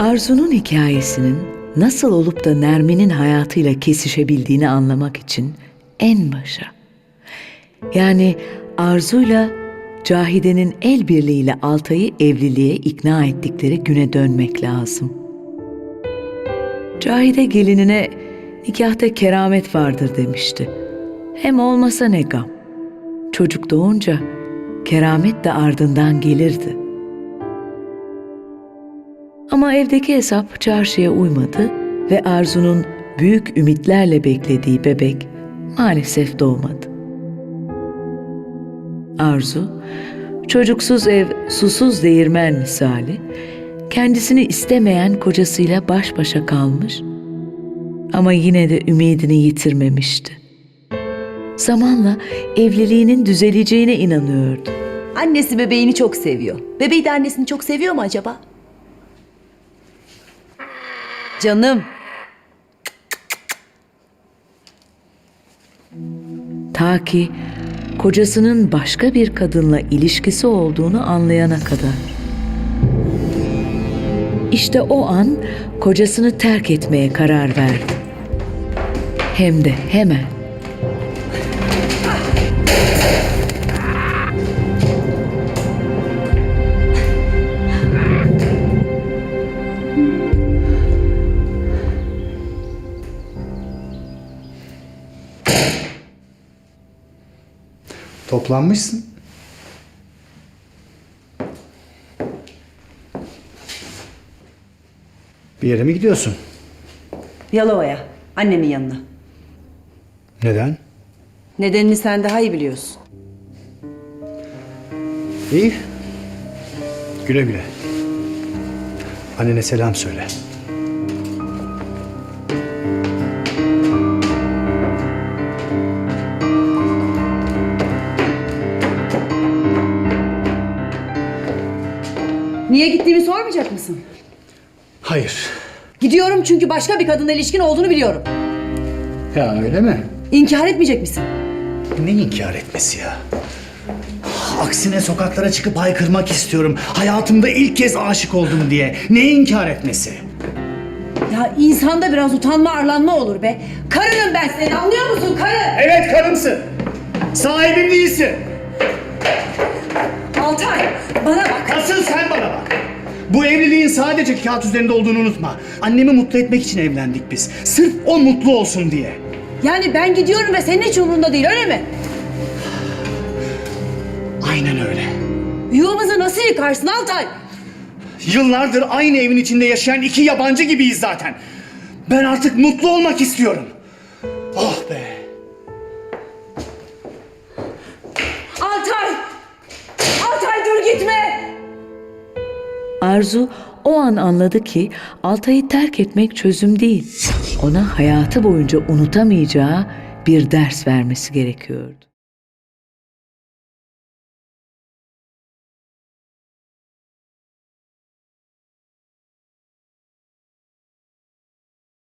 Arzu'nun hikayesinin nasıl olup da Nermin'in hayatıyla kesişebildiğini anlamak için en başa. Yani Arzu'yla Cahide'nin el birliğiyle Altay'ı evliliğe ikna ettikleri güne dönmek lazım. Cahide gelinine nikahta keramet vardır demişti. Hem olmasa ne gam. Çocuk doğunca keramet de ardından gelirdi. Ama evdeki hesap çarşıya uymadı ve Arzu'nun büyük ümitlerle beklediği bebek maalesef doğmadı. Arzu, çocuksuz ev, susuz değirmen misali, kendisini istemeyen kocasıyla baş başa kalmış ama yine de ümidini yitirmemişti. Zamanla evliliğinin düzeleceğine inanıyordu. Annesi bebeğini çok seviyor. Bebeği de annesini çok seviyor mu acaba? Canım. Ta ki kocasının başka bir kadınla ilişkisi olduğunu anlayana kadar. İşte o an kocasını terk etmeye karar verdi. Hem de hemen. Toplanmışsın. Bir yere mi gidiyorsun? Yalova'ya. Annemin yanına. Neden? Nedenini sen daha iyi biliyorsun. İyi. Güle güle. Annene selam söyle. Niye gittiğimi sormayacak mısın? Hayır. Gidiyorum çünkü başka bir kadınla ilişkin olduğunu biliyorum. Ya öyle mi? İnkar etmeyecek misin? Ne inkar etmesi ya? Aksine sokaklara çıkıp haykırmak istiyorum. Hayatımda ilk kez aşık oldum diye. Ne inkar etmesi? Ya insanda biraz utanma arlanma olur be. Karınım ben senin anlıyor musun karın? Evet karımsın. Sahibim değilsin. Altay bana bak. Asıl sen bana bak. Bu evliliğin sadece kağıt üzerinde olduğunu unutma. Annemi mutlu etmek için evlendik biz. Sırf o mutlu olsun diye. Yani ben gidiyorum ve senin hiç umurunda değil öyle mi? Aynen öyle. Yuvamızı nasıl yıkarsın Altay? Yıllardır aynı evin içinde yaşayan iki yabancı gibiyiz zaten. Ben artık mutlu olmak istiyorum. Oh be. Arzu o an anladı ki Altay'ı terk etmek çözüm değil. Ona hayatı boyunca unutamayacağı bir ders vermesi gerekiyordu.